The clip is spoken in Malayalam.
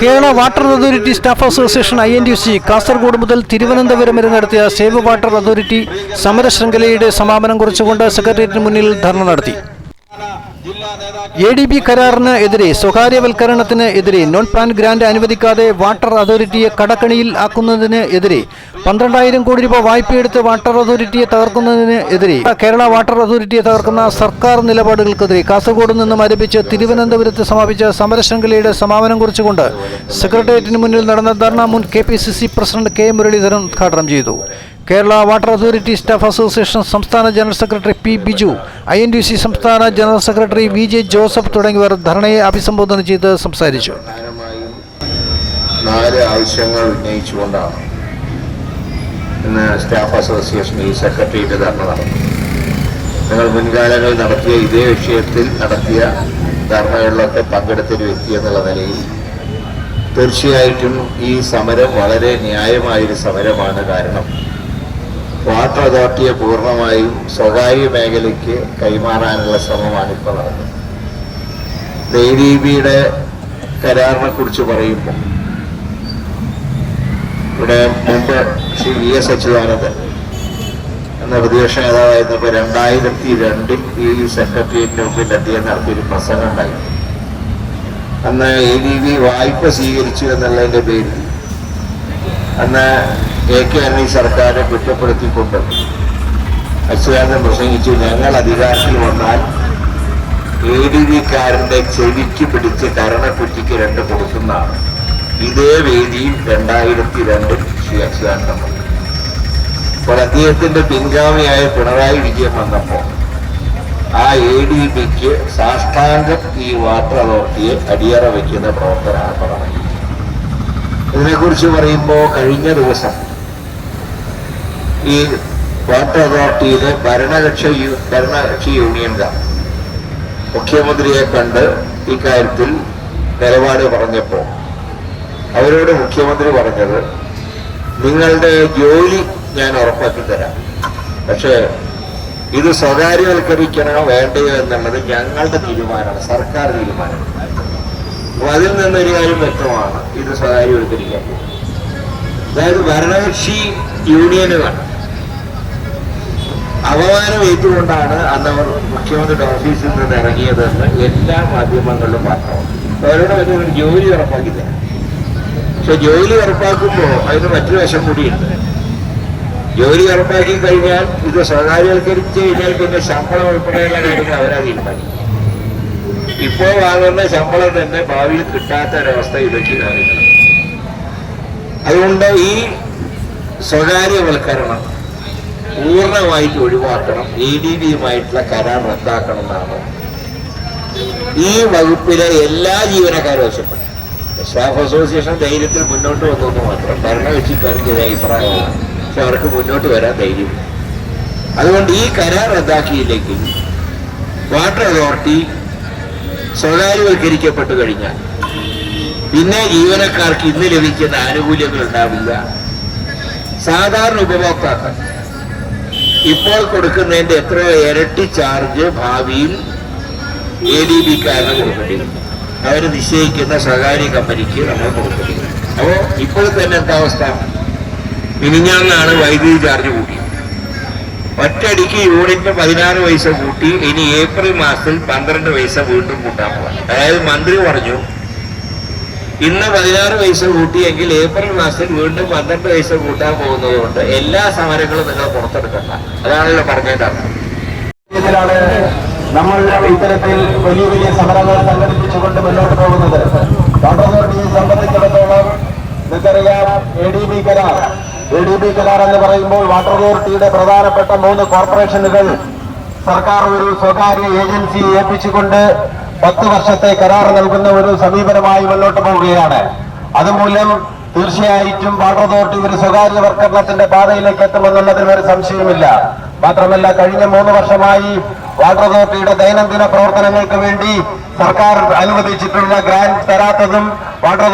Kerala water authority staff association I N D C Kasaragod മുതൽ തിരുവനന്തപുരം വരെ നടത്തിയ സേവ് വാട്ടർ അതോറിറ്റി സമര ശൃംഖലയുടെ സമാപനം കുറിച്ചുകൊണ്ട് സെക്രട്ടേറിയറ്റിന് മുന്നിൽ ധർണ നടത്തി എ ഡി ബി കരാറിന് എതിരെ സ്വകാര്യവൽക്കരണത്തിന് എതിരെ നോൺ പ്ലാൻ ഗ്രാന്റ് അനുവദിക്കാതെ വാട്ടർ അതോറിറ്റിയെ കടക്കണിയിൽ ആക്കുന്നതിന് എതിരെ പന്ത്രണ്ടായിരം കോടി രൂപ വായ്പയെടുത്ത് വാട്ടർ അതോറിറ്റിയെ തകർക്കുന്നതിന് എതിരെ കേരള വാട്ടർ അതോറിറ്റിയെ തകർക്കുന്ന സർക്കാർ നിലപാടുകൾക്കെതിരെ കാസർഗോഡ് നിന്നും ആരംഭിച്ച് തിരുവനന്തപുരത്ത് സമാപിച്ച സമരശൃംഖലയുടെ സമാപനം കുറിച്ചുകൊണ്ട് സെക്രട്ടേറിയറ്റിന് മുന്നിൽ നടന്ന ധർണ മുൻ കെ പ്രസിഡന്റ് കെ മുരളീധരൻ ഉദ്ഘാടനം ചെയ്തു. Kerala water authority staff association സംസ്ഥാന general secretary P Biju I N D C സംസ്ഥാന general secretary V J Joseph തുടങ്ങിയവർ ധർണയെ അഭിസംബോധന ചെയ്ത് സംസാരിച്ചു. നാല് ആവശ്യങ്ങൾ ഉന്നയിച്ചുകൊണ്ടാണ് ഇന്ന് സ്റ്റാഫ് അസോസിയേഷൻ ഈ സെക്രട്ടറിയുടെ ധർണ നടന്നു നിങ്ങൾ മുൻകാലങ്ങളിൽ നടത്തിയ ഇതേ വിഷയത്തിൽ നടത്തിയ ധർണകളിലൊക്കെ പങ്കെടുത്തൊരു വ്യക്തി എന്നുള്ള നിലയിൽ തീർച്ചയായിട്ടും ഈ സമരം വളരെ ന്യായമായൊരു സമരമാണ് കാരണം വാട്ടർ അതോറിറ്റിയെ പൂർണമായും സ്വകാര്യ മേഖലയ്ക്ക് കൈമാറാനുള്ള ശ്രമമാണ് ഇപ്പോൾ നടന്നത്. ദൈദീപിയുടെ കരാറിനെ കുറിച്ച് പറയുമ്പോൾ ഇവിടെ മുമ്പ് ശ്രീ വി എസ് അച്യുതാനന്ദൻ എന്ന പ്രതിപക്ഷ നേതാവായിരുന്നപ്പോൾ രണ്ടായിരത്തി രണ്ടിൽ ഈ സെക്രട്ടേറിയറ്റിന് മുമ്പിൽ അദ്ദേഹം നടത്തിയൊരു പ്രസംഗം ഉണ്ടായി. അന്ന് എ ഡി ബി വായ്പ സ്വീകരിച്ചു എന്നുള്ളതിന്റെ പേരിൽ അന്ന് എ കെ എന്നീ സർക്കാരിനെ കുറ്റപ്പെടുത്തിക്കൊണ്ട് അച്യുതാനന്ദൻ പ്രസംഗിച്ചു ഞങ്ങൾ അധികാരത്തിൽ വന്നാൽ എ ഡി വിക്കാരന്റെ ചെവിക്ക് പിടിച്ച് കരണക്കുറ്റിക്ക് രണ്ട് കൊടുക്കുന്നതാണ് ഇതേ വേദിയിൽ രണ്ടായിരത്തി രണ്ടിൽ ശ്രീ അച്യുതാനന്ദൻ വന്നു. അപ്പോൾ അദ്ദേഹത്തിന്റെ പിൻഗാമിയായ പിണറായി വിജയൻ വന്നപ്പോൾ ആ എ ഡി ബിക്ക് സാഷ്ടാംഗം ഈ വാട്ടർ അതോറിറ്റിയെ അടിയറ വയ്ക്കുന്ന പ്രവർത്തനമാണ് പറഞ്ഞത് ഇതിനെക്കുറിച്ച് പറയുമ്പോൾ കഴിഞ്ഞ ദിവസം ഈ വാട്ടർ അതോറിറ്റിയിലെ ഭരണകക്ഷി ഭരണകക്ഷി യൂണിയൻകാർ മുഖ്യമന്ത്രിയെ കണ്ട് ഇക്കാര്യത്തിൽ നിലപാട് പറഞ്ഞപ്പോൾ അവരോട് മുഖ്യമന്ത്രി പറഞ്ഞത് നിങ്ങളുടെ ജോലി ഞാൻ ഉറപ്പാക്കി തരാം പക്ഷേ ഇത് സ്വകാര്യവൽക്കരിക്കണോ വേണ്ടയോ എന്നുള്ളത് ഞങ്ങളുടെ തീരുമാനമാണ് സർക്കാർ തീരുമാനമാണ് അപ്പൊ അതിൽ നിന്നൊരു കാര്യം വ്യക്തമാണ് ഇത് സ്വകാര്യവൽക്കരിക്കാൻ. അതായത് ഭരണകക്ഷി യൂണിയനുകൾ അപമാനം ഏറ്റുകൊണ്ടാണ് അന്ന് അവർ മുഖ്യമന്ത്രിയുടെ ഓഫീസിൽ നിന്ന് ഇറങ്ങിയതെന്ന് എല്ലാ മാധ്യമങ്ങളിലും മാത്രമാണ് അവരോട് ഒരു ജോലി ഉറപ്പാക്കില്ല പക്ഷെ ജോലി ഉറപ്പാക്കുമ്പോൾ അതിന് മറ്റൊരു വശം കൂടിയുണ്ട്. ജോലി ഉറപ്പാക്കി കഴിഞ്ഞാൽ ഇത് സ്വകാര്യവൽക്കരിച്ച് കഴിഞ്ഞാൽ പിന്നെ ശമ്പളം ഉൾപ്പെടെയുള്ള കാര്യങ്ങൾ അവരാ തീരുമാനിക്കും. ഇപ്പോൾ വാങ്ങുന്ന ശമ്പളം തന്നെ ഭാവിയിൽ കിട്ടാത്ത ഒരവസ്ഥ ഇതൊക്കെ കാണിക്കണം അതുകൊണ്ട് ഈ സ്വകാര്യവൽക്കരണം പൂർണമായിട്ട് ഒഴിവാക്കണം. എ ഡി ബിയുമായിട്ടുള്ള കരാർ റദ്ദാക്കണം എന്നാണ് ഈ വകുപ്പിലെ എല്ലാ ജീവനക്കാരും ആവശ്യപ്പെട്ടു. സ്റ്റാഫ് അസോസിയേഷൻ ധൈര്യത്തിൽ മുന്നോട്ട് വന്നു മാത്രം ഭരണകക്ഷിക്കാർക്ക് ഇതേ അഭിപ്രായമാണ്. പക്ഷെ അവർക്ക് മുന്നോട്ട് വരാൻ ധൈര്യം അതുകൊണ്ട് ഈ കരാർ റദ്ദാക്കിയില്ലെങ്കിൽ വാട്ടർ അതോറിറ്റി സ്വകാര്യവൽക്കരിക്കപ്പെട്ടു കഴിഞ്ഞാൽ പിന്നെ ജീവനക്കാർക്ക് ഇന്ന് ലഭിക്കുന്ന ആനുകൂല്യങ്ങൾ ഉണ്ടാവില്ല. സാധാരണ ഉപഭോക്താക്കൾ ഇപ്പോൾ കൊടുക്കുന്നതിന്റെ എത്രയോ ഇരട്ടി ചാർജ് ഭാവിയിൽ എ ഡി ബിക്കാരന് കൊടുക്കേണ്ടി വരും അവർ നിശ്ചയിക്കുന്ന സ്വകാര്യ കമ്പനിക്ക് നമ്മൾ കൊടുക്കേണ്ടി അപ്പോൾ ഇപ്പോൾ തന്നെ എന്താ അവസ്ഥ? മിനിഞ്ഞാന്നാണ് വൈദ്യുതി ചാർജ് കൂട്ടി ഒറ്റയടിക്ക് യൂണിറ്റിന് പതിനാറ് പൈസ കൂട്ടി ഇനി ഏപ്രിൽ മാസത്തിൽ പന്ത്രണ്ട് പൈസ വീണ്ടും കൂട്ടാൻ പോകാം അതായത് മന്ത്രി പറഞ്ഞു ഇന്ന് പതിനാറ് പൈസ കൂട്ടിയെങ്കിൽ ഏപ്രിൽ മാസത്തിൽ വീണ്ടും പന്ത്രണ്ട് പൈസ കൂട്ടാൻ പോകുന്നത് കൊണ്ട് എല്ലാ സമരങ്ങളും നിങ്ങൾ പുറത്തെടുക്കണ്ട. അതാണല്ലോ പറഞ്ഞേണ്ടത് നമ്മൾ ഇത്തരത്തിൽ വലിയ വലിയ സമരങ്ങൾ സംഘടിപ്പിച്ചുകൊണ്ട് മുന്നോട്ട് പോകുന്നത്. വാട്ടർ സംബന്ധിച്ചിടത്തോളം നിങ്ങൾക്കറിയാം എ ഡി ബി കരാർ. എന്ന് പറയുമ്പോൾ വാട്ടർ അതോറിറ്റിയുടെ പ്രധാനപ്പെട്ട മൂന്ന് കോർപ്പറേഷനുകൾ സർക്കാർ ഒരു സ്വകാര്യ ഏജൻസിയെ ഏൽപ്പിച്ചുകൊണ്ട് പത്ത് വർഷത്തെ കരാർ നൽകുന്ന ഒരു സമീപനമായി മുന്നോട്ട് പോവുകയാണ്. അതുമൂലം തീർച്ചയായിട്ടും വാട്ടർ അതോറിറ്റി ഒരു സ്വകാര്യവൽക്കരണത്തിന്റെ പാതയിലേക്ക് എത്തുമെന്നുള്ളതിൽ ഒരു സംശയമില്ല മാത്രമല്ല കഴിഞ്ഞ മൂന്ന് വർഷമായി വാട്ടർ അതോറിറ്റിയുടെ ദൈനംദിന പ്രവർത്തനങ്ങൾക്ക് വേണ്ടി സർക്കാർ അനുവദിച്ചിട്ടുള്ള ഗ്രാന്റ് തരാത്തതും വാട്ടർ